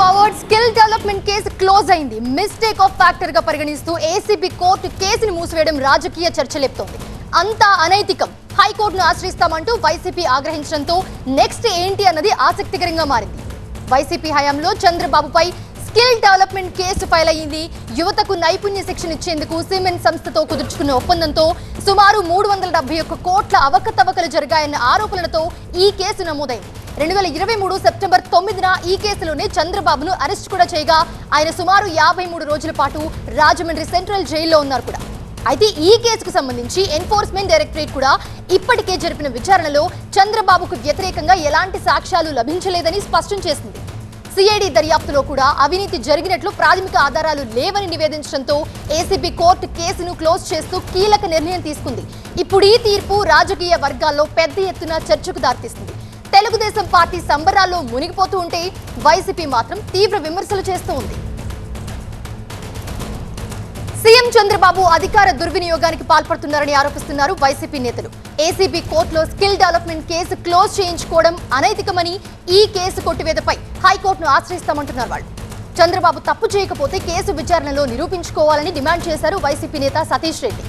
Forward skill development case close అయింది. Mistake of ఫ్యాక్టర్గా పరిగణిస్తూ ఏసీబీ కోర్టు కేసుని మూసివేయడం రాజకీయ చర్చలేపుతోంది. అంతా అనైతికం. హైకోర్టును ఆశ్రయిస్తామంటూ వైసీపీ ఆగ్రహించడంతో నెక్స్ట్ ఏంటి అన్నది ఆసక్తికరంగా మారింది. వైసీపీ హయాంలో చంద్రబాబుపై స్కిల్ డెవలప్మెంట్ కేసు ఫైల్ అయ్యింది యువతకు నైపుణ్య శిక్షణ ఇచ్చేందుకు సిమెంట్ సంస్థతో కుదుర్చుకున్న ఒప్పందంతో సుమారు మూడు వందల డెబ్బై ఒక్క కోట్ల అవకతవకలు జరిగాయన్న ఆరోపణలతో ఈ కేసు నమోదైంది. రెండు వేల ఇరవై మూడు సెప్టెంబర్ తొమ్మిదిన ఈ కేసులోనే చంద్రబాబును అరెస్ట్ కూడా చేయగా ఆయన సుమారు యాభై మూడు రోజుల పాటు రాజమండ్రి సెంట్రల్ జైల్లో ఉన్నారు కూడా. అయితే ఈ కేసుకు సంబంధించి ఎన్ఫోర్స్మెంట్ డైరెక్టరేట్ కూడా ఇప్పటికే జరిపిన విచారణలో చంద్రబాబుకు వ్యతిరేకంగా ఎలాంటి సాక్ష్యాలు లభించలేదని స్పష్టం చేసింది. సిఐడి దర్యాప్తులో కూడా అవినీతి జరిగినట్లు ప్రాథమిక ఆధారాలు లేవని నివేదించడంతో ఏసీబీ కోర్టు కేసును క్లోజ్ చేస్తూ కీలక నిర్ణయం తీసుకుంది. ఇప్పుడు ఈ తీర్పు రాజకీయ వర్గాల్లో పెద్ద ఎత్తున చర్చకు దారితీస్తుంది. తెలుగుదేశం పార్టీ సంబరాల్లో మునిగిపోతూ ఉంటే వైసీపీ మాత్రం తీవ్ర విమర్శలు చేస్తూ ఉంది. సీఎం చంద్రబాబు అధికార దుర్వినియోగానికి పాల్పడుతున్నారని ఆరోపిస్తున్నారు వైసీపీ నేతలు. ఏసీబీ కోర్టులో స్కిల్ డెవలప్మెంట్ కేసు క్లోజ్ చేయించుకోవడం అనైతికమని ఈ కేసు కొట్టివేతపై హైకోర్టును ఆశ్రయిస్తామంటున్నారు వాళ్ళు. చంద్రబాబు తప్పు చేయకపోతే కేసు విచారణలో నిరూపించుకోవాలని డిమాండ్ చేశారు వైసీపీ నేత సతీష్ రెడ్డి.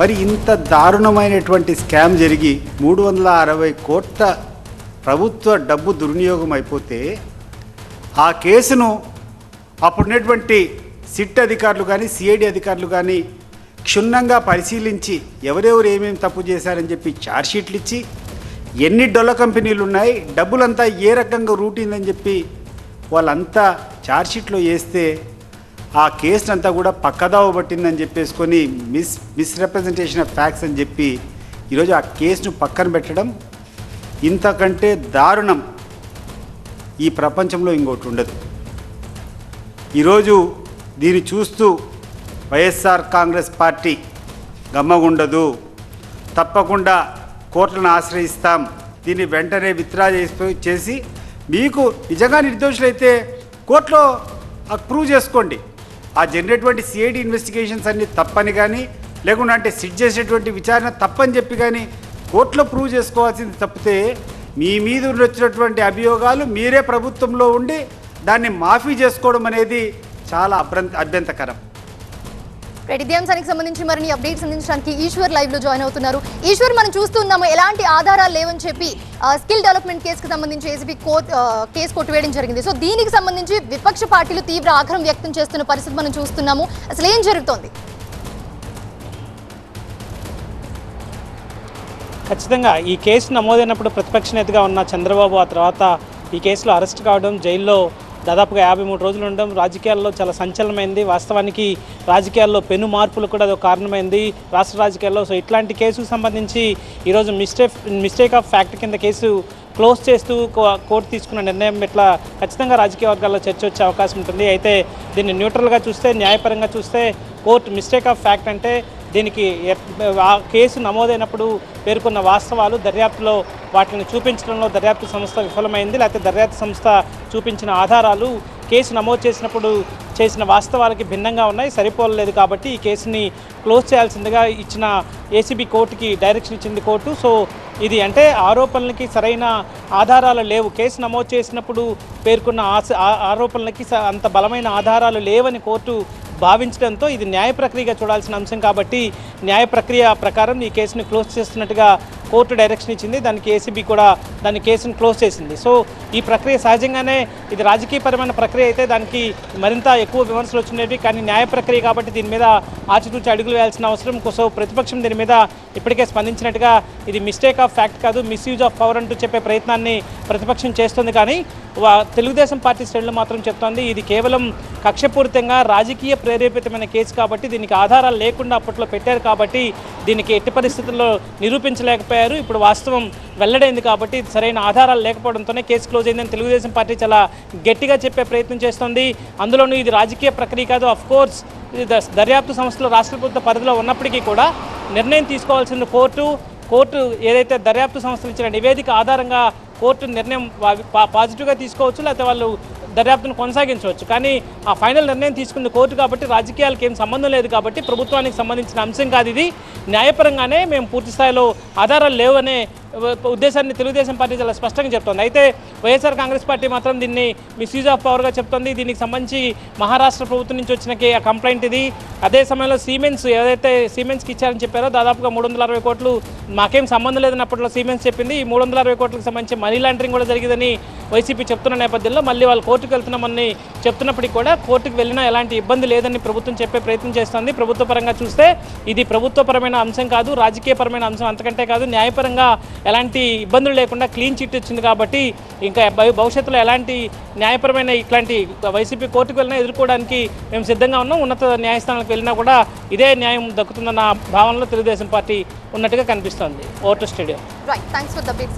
మరి ఇంత దారుణమైనటువంటి స్కామ్ జరిగి మూడు వందల అరవై కోట్ల ప్రభుత్వ డబ్బు దుర్వినియోగం అయిపోతే ఆ కేసును అప్పుడున్నటువంటి సిట్ అధికారులు కానీ సిఐడి అధికారులు కానీ క్షుణ్ణంగా పరిశీలించి ఎవరెవరు ఏమేమి తప్పు చేశారని చెప్పి ఛార్జ్షీట్లు ఇచ్చి ఎన్ని డొల్ల కంపెనీలు ఉన్నాయి డబ్బులంతా ఏ రకంగా రూటిందని చెప్పి వాళ్ళంతా ఛార్జ్షీట్లో వేస్తే ఆ కేసునంతా కూడా పక్కదావ పట్టిందని చెప్పేసుకొని మిస్ మిస్రిప్రజెంటేషన్ ఆఫ్ ఫ్యాక్ట్స్ అని చెప్పి ఈరోజు ఆ కేసును పక్కన పెట్టడం ఇంతకంటే దారుణం ఈ ప్రపంచంలో ఇంకోటి ఉండదు. ఈరోజు దీన్ని చూస్తూ వైఎస్ఆర్ కాంగ్రెస్ పార్టీ గమ్మగుండదు. తప్పకుండా కోర్టులను ఆశ్రయిస్తాం. దీన్ని వెంటనే విత్డ్రా చేసి చేసి మీకు నిజంగా నిర్దోషులైతే కోర్టులో ప్రూవ్ చేసుకోండి. ఆ జరిగినటువంటి సిఐడి ఇన్వెస్టిగేషన్స్ అన్ని తప్పని కానీ లేకుండా అంటే సిట్ చేసేటువంటి విచారణ తప్పని చెప్పి కానీ కోర్టులో ప్రూవ్ చేసుకోవాల్సింది తప్పితే మీ మీద వచ్చినటువంటి అభియోగాలు మీరే ప్రభుత్వంలో ఉండి దాన్ని మాఫీ చేసుకోవడం అనేది చాలా అభ్యంత అభ్యంతకరం రైట్ సంబంధించి మరిన్ని అప్డేట్స్ అందించడానికి ఈశ్వర్ లైవ్లో జాయిన్ అవుతున్నారు. ఈశ్వర్ మనం చూస్తున్నాము ఎలాంటి ఆధారాలు లేవని చెప్పి స్కిల్ డెవలప్మెంట్ కేసుకు సంబంధించి ఏసీబీ ఆ, కేసు కొట్టివేయడం జరిగింది. సో దీనికి సంబంధించి విపక్ష పార్టీలు తీవ్ర ఆగ్రహం వ్యక్తం చేస్తున్న పరిస్థితి మనం చూస్తున్నాము. అసలు ఏం జరుగుతోంది? ఖచ్చితంగా ఈ కేసు నమోదైనప్పుడు ప్రతిపక్ష నేతగా ఉన్న చంద్రబాబు ఆ తర్వాత ఈ కేసులో అరెస్ట్ కావడం జైల్లో దాదాపుగా యాభై మూడు రోజులు ఉండడం. రాజకీయాల్లో చాలా సంచలనమైంది. వాస్తవానికి రాజకీయాల్లో పెను మార్పులు కూడా అదొక కారణమైంది. రాష్ట్ర రాజకీయాల్లో సో ఇట్లాంటి కేసుకు సంబంధించి ఈరోజు మిస్టేక్ మిస్టేక్ ఆఫ్ ఫ్యాక్ట్ కింద కేసు క్లోజ్ చేస్తూ కో- కోర్టు తీసుకున్న నిర్ణయం ఇట్లా ఖచ్చితంగా రాజకీయ వర్గాల్లో చర్చ వచ్చే అవకాశం ఉంటుంది. అయితే దీన్ని న్యూట్రల్గా చూస్తే న్యాయపరంగా చూస్తే కోర్టు మిస్టేక్ ఆఫ్ ఫ్యాక్ట్ అంటే దీనికి ఆ కేసు నమోదైనప్పుడు పేర్కొన్న వాస్తవాలు దర్యాప్తులో వాటిని చూపించడంలో దర్యాప్తు సంస్థ విఫలమైంది లేకపోతే దర్యాప్తు సంస్థ చూపించిన ఆధారాలు కేసు నమోదు చేసినప్పుడు చేసిన వాస్తవాలకి భిన్నంగా ఉన్నాయి సరిపోలేదు కాబట్టి ఈ కేసుని క్లోజ్ చేయాల్సిందిగా ఇచ్చిన ఏసీబీ కోర్టుకి డైరెక్షన్ ఇచ్చింది కోర్టు. సో ఇది అంటే ఆరోపణలకి సరైన ఆధారాలు లేవు. కేసు నమోదు చేసినప్పుడు పేర్కొన్న ఆ- ఆరోపణలకి స- అంత బలమైన ఆధారాలు లేవని కోర్టు భావించడంతో ఇది న్యాయ ప్రక్రియగా చూడాల్సిన అంశం కాబట్టి న్యాయ ప్రక్రియ ప్రకారం ఈ కేసుని క్లోజ్ చేస్తున్నట్టుగా కోర్టు డైరెక్షన్ ఇచ్చింది దానికి ఏసీబీ కూడా దాని కేసును క్లోజ్ చేసింది. సో ఈ ప్రక్రియ సహజంగానే ఇది రాజకీయపరమైన ప్రక్రియ అయితే దానికి మరింత ఎక్కువ విమర్శలు వచ్చినవి కానీ న్యాయ ప్రక్రియ కాబట్టి దీని మీద ఆచితూచి అడుగులు వేయాల్సిన అవసరం. కోసం ప్రతిపక్షం దీని మీద ఇప్పటికే స్పందించినట్టుగా ఇది మిస్టేక్ ఆఫ్ ఫ్యాక్ట్ కాదు మిస్యూజ్ ఆఫ్ పవర్ అంటూ చెప్పే ప్రయత్నాన్ని ప్రతిపక్షం చేస్తుంది. కానీ వా- తెలుగుదేశం పార్టీ శ్రేణులు మాత్రం చెప్తోంది ఇది కేవలం కక్షపూరితంగా రాజకీయ ప్రేరేపితమైన కేసు కాబట్టి దీనికి ఆధారాలు లేకుండా అప్పట్లో పెట్టారు కాబట్టి దీనికి ఎట్టి పరిస్థితుల్లో నిరూపించలేకపోయారు ఇప్పుడు వాస్తవం వెల్లడైంది కాబట్టి సరైన ఆధారాలు లేకపోవడంతోనే కేసు క్లోజ్ అయిందని తెలుగుదేశం పార్టీ చాలా గట్టిగా చెప్పే ప్రయత్నం చేస్తోంది. అందులోనూ ఇది రాజకీయ ప్రక్రియ కాదు. అఫ్ కోర్స్ ఇది దర్యాప్తు సంస్థలు రాష్ట్ర ప్రభుత్వ పరిధిలో ఉన్నప్పటికీ కూడా నిర్ణయం తీసుకోవాల్సిన కోర్టు. కోర్టు ఏదైతే దర్యాప్తు సంస్థలు ఇచ్చిన నివేదిక ఆధారంగా కోర్టు నిర్ణయం పాజిటివ్గా తీసుకోవచ్చు. లేకపోతే వాళ్ళు దర్యాప్తును కొనసాగించవచ్చు. కానీ ఆ ఫైనల్ నిర్ణయం తీసుకుంది కోర్టు కాబట్టి రాజకీయాలకు ఏం సంబంధం లేదు కాబట్టి ప్రభుత్వానికి సంబంధించిన అంశం కాదు ఇది. న్యాయపరంగానే మేము పూర్తి స్థాయిలో ఆధారాలు లేవనే ఉద్దేశాన్ని తెలుగుదేశం పార్టీ చాలా స్పష్టంగా చెప్తోంది. అయితే వైఎస్ఆర్ కాంగ్రెస్ పార్టీ మాత్రం దీన్ని మిస్యూజ్ ఆఫ్ పవర్గా చెప్తోంది. దీనికి సంబంధించి మహారాష్ట్ర ప్రభుత్వం నుంచి వచ్చిన కంప్లైంట్ ఇది. అదే సమయంలో సీమెన్స్ ఏదైతే సీమెన్స్కి ఇచ్చారని చెప్పారో దాదాపుగా మూడు వందల అరవై కోట్లు మాకేం సంబంధం లేదన్నప్పట్లో సీమెన్స్ చెప్పింది. ఈ మూడు వందల అరవై కోట్లకు సంబంధించి మనీ లాండరింగ్ కూడా జరిగిందని వైసీపీ చెప్తున్న నేపథ్యంలో మళ్ళీ వాళ్ళు కోర్టుకు వెళ్తున్నామని చెప్తున్నప్పటికీ కూడా కోర్టుకు వెళ్ళినా ఎలాంటి ఇబ్బంది లేదని ప్రభుత్వం చెప్పే ప్రయత్నం చేస్తుంది. ప్రభుత్వ పరంగా చూస్తే ఇది ప్రభుత్వపరమైన అంశం కాదు రాజకీయపరమైన అంశం అంతకంటే కాదు. న్యాయపరంగా ఎలాంటి ఇబ్బందులు లేకుండా క్లీన్ చిట్ వచ్చింది కాబట్టి ఇంకా భవిష్యత్తులో ఎలాంటి న్యాయపరమైన ఇట్లాంటి వైసీపీ కోర్టుకు వెళ్ళినా ఎదుర్కోవడానికి మేము సిద్ధంగా ఉన్నాం. ఉన్నత న్యాయస్థానాలకు వెళ్ళినా కూడా ఇదే న్యాయం దక్కుతుందన్న భావనలో తెలుగుదేశం పార్టీ ఉన్నట్టుగా కనిపిస్తోంది. Vote stadium. Right thanks for the big